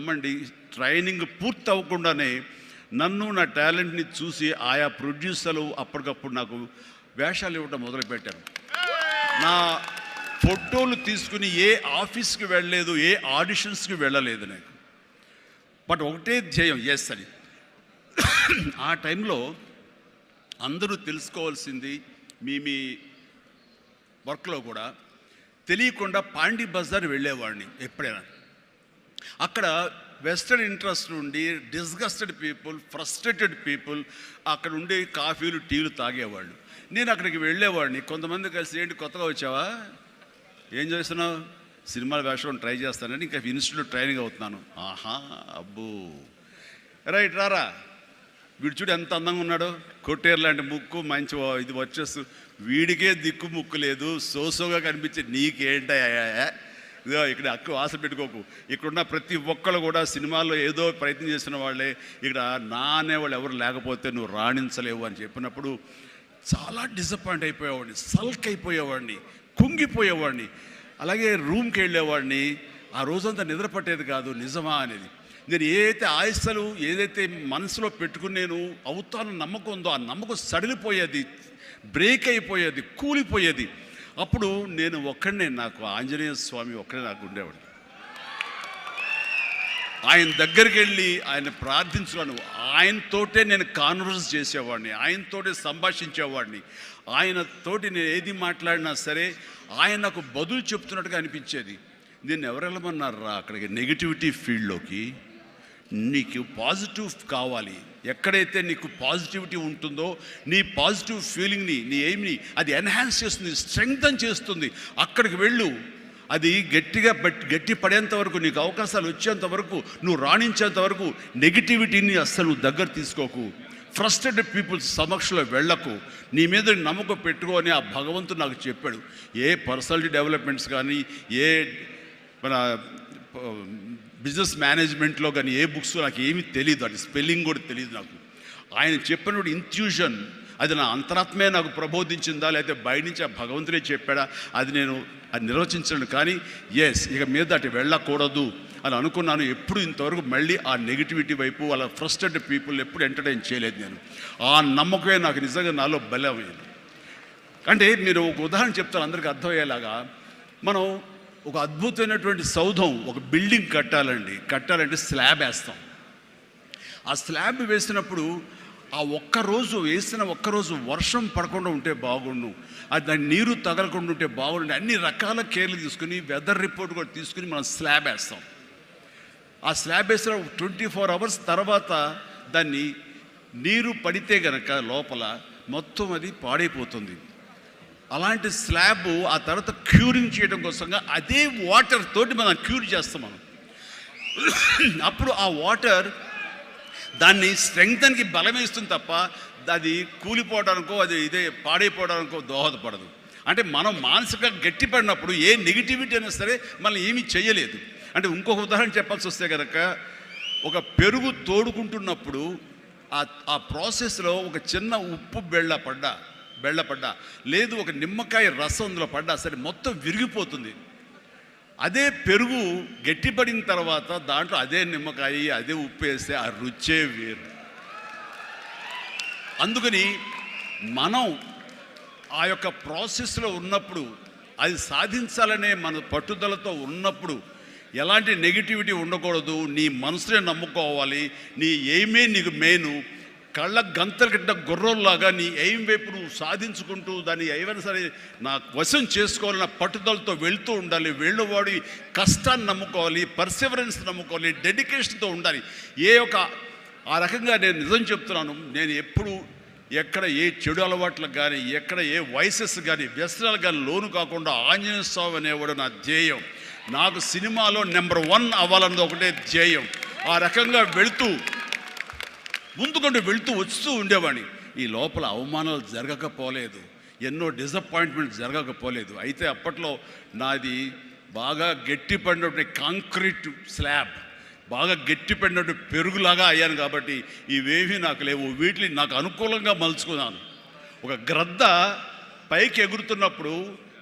రమ్మండి. Training పూర్తి అవ్వకుండానే నన్ను నా టాలెంట్ని చూసి ఆయా ప్రొడ్యూసర్లు అప్పటికప్పుడు నాకు వేషాలు ఇవ్వడం మొదలుపెట్టారు. నా ఫోటోలు తీసుకుని ఏ ఆఫీస్కి వెళ్ళలేదు ఏ ఆడిషన్స్కి వెళ్ళలేదు నాకు. బట్ ఒకటే ధ్యేయం ఎస్ అని. ఆ టైంలో అందరూ తెలుసుకోవాల్సింది మీ మీ వర్క్లో కూడా తెలియకుండా పాండి బజార్ వెళ్ళేవాడిని ఎప్పుడైనా. అక్కడ వెస్టర్న్ ఇంట్రెస్ట్ నుండి డిస్గస్టెడ్ పీపుల్ ఫ్రస్ట్రేటెడ్ పీపుల్ అక్కడ ఉండే కాఫీలు టీలు తాగేవాళ్ళు. నేను అక్కడికి వెళ్ళేవాడిని. కొంతమంది కలిసి ఏంటి కొత్తగా వచ్చావా? ఏం చేస్తున్నావు? సినిమాలు వేషం ట్రై చేస్తానని ఇంకా ఇన్స్టిట్యూట్ ట్రైనింగ్ అవుతున్నాను. ఆహా అబ్బో. రైట్ రారా. వీడు చూడు ఎంత అందంగా ఉన్నాడో. కొట్టేరు లాంటి ముక్కు మంచి ఇది వచ్చేస్తూ వీడికే దిక్కు ముక్కు లేదు. సోసోగా కనిపించే నీకేంటయ్యా? ఇదో ఇక్కడ అక్కు ఆశ పెట్టుకోకు. ఇక్కడున్న ప్రతి ఒక్కళ్ళు కూడా సినిమాల్లో ఏదో ప్రయత్నం చేసిన వాళ్ళే. ఇక్కడ నా అనేవాళ్ళు ఎవరు లేకపోతే నువ్వు రాణించలేవు అని చెప్పినప్పుడు చాలా డిసప్పాయింట్ అయిపోయేవాడిని సల్క్ అయిపోయేవాడిని కుంగిపోయేవాడిని. అలాగే రూమ్కి వెళ్ళేవాడిని. ఆ రోజంతా నిద్ర పట్టేది కాదు నిజమా అనేది. నేను ఏదైతే ఆయుస్సలు ఏదైతే మనసులో పెట్టుకుని నేను అవుతాను నమ్మకం ఉందో ఆ నమ్మకం సడిలిపోయేది బ్రేక్ అయిపోయేది కూలిపోయేది. అప్పుడు నేను ఒక్కడనే నాకు ఆంజనేయ స్వామి ఒక్కడే నాకు ఉండేవాడు. ఆయన దగ్గరికి వెళ్ళి ఆయన ప్రార్థించున్నాను ఆయనతోటే నేను కాన్వర్స్ చేసేవాడిని ఆయనతోటే సంభాషించేవాడిని. ఆయనతోటి నేను ఏది మాట్లాడినా సరే ఆయన నాకు బదులు చెప్తున్నట్టుగా అనిపించేది. నేను ఎవరెళ్ళమన్నారా అక్కడికి? నెగిటివిటీ ఫీల్డ్లోకి నీకు పాజిటివ్ కావాలి. ఎక్కడైతే నీకు పాజిటివిటీ ఉంటుందో నీ పాజిటివ్ ఫీలింగ్ని నీ ఎయిమ్ని అది ఎన్హాన్స్ చేస్తుంది స్ట్రెంగ్తన్ చేస్తుంది. అక్కడికి వెళ్ళు. అది గట్టిగా బట్ గట్టి పడేంత వరకు నీకు అవకాశాలు వచ్చేంత వరకు నువ్వు రాణించేంత వరకు నెగిటివిటీని అస్సలు దగ్గర తీసుకోకు. ఫ్రస్ట్రేటెడ్ పీపుల్స్ సమక్షంలో వెళ్ళకు. నీ మీద నమ్మకం పెట్టుకో అని ఆ భగవంతుడు నాకు చెప్పాడు. ఏ పర్సనాలిటీ డెవలప్మెంట్స్ కానీ ఏ మన బిజినెస్ మేనేజ్మెంట్లో కానీ ఏ బుక్స్ నాకు ఏమీ తెలియదు అది స్పెల్లింగ్ కూడా తెలియదు నాకు. ఆయన చెప్పినప్పుడు ఇంట్యూషన్ అది నా అంతరాత్మే నాకు ప్రబోధించిందా లేకపోతే బయట నుంచి ఆ భగవంతుడే చెప్పాడా అది నేను అది నిర్వచించను. కానీ ఎస్ ఇక మీద అటు వెళ్ళకూడదు అని అనుకున్నాను. ఎప్పుడు ఇంతవరకు మళ్ళీ ఆ నెగిటివిటీ వైపు వాళ్ళ ఫ్రస్ట్రేటెడ్ పీపుల్ ఎప్పుడు ఎంటర్టైన్ చేయలేదు నేను. ఆ నమ్మకమే నాకు నిజంగా నాలో బలమైంది. అంటే మీరు ఒక ఉదాహరణ చెప్తారు అందరికీ అర్థమయ్యేలాగా. మనం ఒక అద్భుతమైనటువంటి సౌధం ఒక బిల్డింగ్ కట్టాలండి. కట్టాలంటే స్లాబ్ వేస్తాం. ఆ స్లాబ్ వేసినప్పుడు ఆ ఒక్క రోజు వేసిన ఒక్క రోజు వర్షం పడకుండా ఉంటే బాగుండు. అది దాని నీరు తగలకుండా ఉంటే బాగుండు. అన్ని రకాల కేర్లు తీసుకుని వెదర్ రిపోర్ట్ కూడా తీసుకుని మనం స్లాబ్ వేస్తాం. ఆ స్లాబ్ వేసిన ట్వంటీ ఫోర్ అవర్స్ తర్వాత దాన్ని నీరు పడితే గనక లోపల మొత్తం అది పాడైపోతుంది. అలాంటి స్లాబ్ ఆ తర్వాత క్యూరింగ్ చేయడం కోసంగా అదే వాటర్ తోటి మనం క్యూర్ చేస్తాం మనం. అప్పుడు ఆ వాటర్ దాన్ని స్ట్రెంగ్తన్కి బలమేస్తుంది తప్ప అది కూలిపోవడానికో అది ఇదే పాడైపోవడానికో దోహదపడదు. అంటే మనం మానసికంగా గట్టిపడినప్పుడు ఏ నెగిటివిటీ అయినా సరే మనం ఏమీ చేయలేదు. అంటే ఇంకొక ఉదాహరణ చెప్పాల్సి వస్తే కనుక ఒక పెరుగు తోడుకుంటున్నప్పుడు ఆ ఆ ప్రాసెస్లో ఒక చిన్న ఉప్పు బెళ్ళ పడ్డా బెళ్ళపడ్డా. లేదు ఒక నిమ్మకాయ రసం అందులో పడ్డా. సరే మొత్తం విరిగిపోతుంది. అదే పెరుగు గట్టిపడిన తర్వాత దాంట్లో అదే నిమ్మకాయ అదే ఉప్పు వేస్తే ఆ రుచే వేరు. అందుకని మనం ఆ యొక్క ప్రాసెస్లో ఉన్నప్పుడు అది సాధించాలనే మన పట్టుదలతో ఉన్నప్పుడు ఎలాంటి నెగిటివిటీ ఉండకూడదు. నీ మనసునే నమ్ముకోవాలి. నీ ఏమే నీకు మెయిన్. కళ్ళ గంతల కింద గుర్రంలాగా నీ ఎయిం వైపు నువ్వు సాధించుకుంటూ దాన్ని ఏమైనా సరే నా వశం చేసుకోవాలన్న పట్టుదలతో వెళ్తూ ఉండాలి. వెళ్ళువాడి కష్టాన్ని నమ్ముకోవాలి పర్సివరెన్స్ నమ్ముకోవాలి డెడికేషన్తో ఉండాలి. ఏ ఒక ఆ రకంగా నేను నిజం చెప్తున్నాను. నేను ఎప్పుడు ఎక్కడ ఏ చెడు అలవాట్లకు కానీ ఎక్కడ ఏ వయసెస్ కానీ వ్యసనాలు కానీ లోను కాకుండా ఆంజనేయ స్వామి అనేవాడు నా ధ్యేయం. నాకు సినిమాలో నెంబర్ వన్ అవ్వాలన్నది ఒకటే ధ్యేయం. ఆ రకంగా వెళుతూ ముందుకుంటూ వెళుతూ వస్తూ ఉండేవాడిని. ఈ లోపల అవమానాలు జరగకపోలేదు. ఎన్నో డిసప్పాయింట్మెంట్ జరగకపోలేదు. అయితే అప్పట్లో నాది బాగా గట్టిపడినటువంటి కాంక్రీట్ స్లాబ్ బాగా గట్టిపడినట్టు పెరుగులాగా అయ్యాను కాబట్టి ఇవేవి నాకు లేవు. వీటిని నాకు అనుకూలంగా మలుచుకున్నాను. ఒక గ్రద్ద పైకి ఎగురుతున్నప్పుడు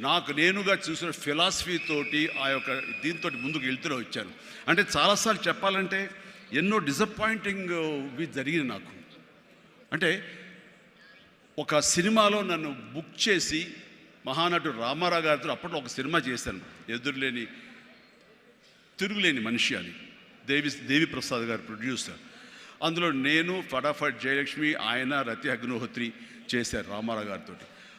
నాకు నేనుగా చూసిన ఫిలాసఫీ తోటి ఆ యొక్క దీంతో ముందుకు వెళ్తూనే వచ్చాను. అంటే చాలాసార్లు చెప్పాలంటే ఎన్నో డిసప్పాయింటింగ్ వి జరిగింది నాకు. అంటే ఒక సినిమాలో నన్ను బుక్ చేసి మహానటుడు రామారావు గారితో అప్పట్లో ఒక సినిమా చేశాను. ఎదురులేని తిరుగులేని మనిషి అని. దేవి దేవి ప్రసాద్ గారు ప్రొడ్యూసర్ అందులో నేను ఫటాఫట్ జయలక్ష్మి ఆయన రతి అగ్నిహోత్రి చేశారు రామారావు గారితో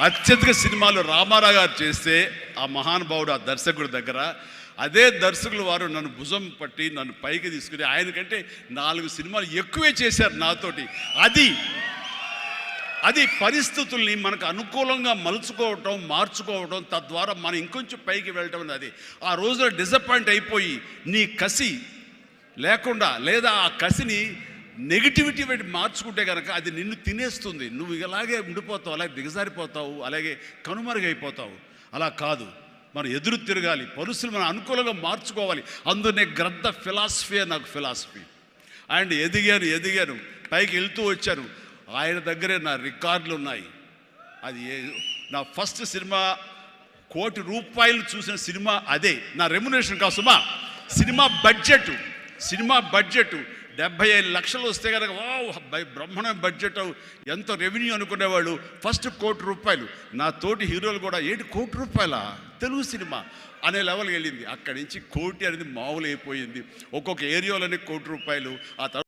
అత్యధిక సినిమాలు రామారావు గారు చేస్తే ఆ మహానుభావుడు ఆ దర్శకుడి దగ్గర అదే దర్శకులు వారు నన్ను భుజం పట్టి నన్ను పైకి తీసుకుని ఆయనకంటే నాలుగు సినిమాలు ఎక్కువే చేశారు నాతోటి. అది అది పరిస్థితుల్ని మనకు అనుకూలంగా మలుచుకోవటం మార్చుకోవటం తద్వారా మనం ఇంకొంచెం పైకి వెళ్ళటం అనేది. ఆ రోజున డిసప్పాయింట్ అయిపోయి నీ కసి లేకుండా లేదా ఆ కసిని నెగిటివిటీ పెట్టి మార్చుకుంటే కనుక అది నిన్ను తినేస్తుంది. నువ్వు ఇలాగే ఉండిపోతావు అలాగే దిగజారిపోతావు అలాగే కనుమరుగైపోతావు. అలా కాదు. మనం ఎదురు తిరగాలి. పరిస్థితులు మనం అనుకూలంగా మార్చుకోవాలి. అందునే గ్రద్ద ఫిలాసఫీ నాకు ఫిలాసఫీ. అండ్ ఎదిగాను ఎదిగాను. పైకి వెళ్తూ వచ్చాను. ఆయన దగ్గరే నా రికార్డులు ఉన్నాయి. అది ఏ నా ఫస్ట్ సినిమా కోటి రూపాయలు చూసిన సినిమా అదే. నా రెమ్యునేషన్ కాసుమా సినిమా బడ్జెట్. Cinema budget. డెబ్బై ఐదు లక్షలు వస్తే కనుక వావ్ బ్రహ్మణ బడ్జెట్ ఎంత రెవెన్యూ అనుకునేవాళ్ళు? ఫస్ట్ కోటి రూపాయలు. నా తోటి హీరోలు కూడా ఏంటి కోటి రూపాయల? తెలుగు సినిమా. అనే లెవెల్కి వెళ్ళింది. అక్కడి నుంచి కోటి అనేది మామూలు అయిపోయింది ఒక్కొక్క ఏరియాలోనే కోటి రూపాయలు. ఆ తర్వాత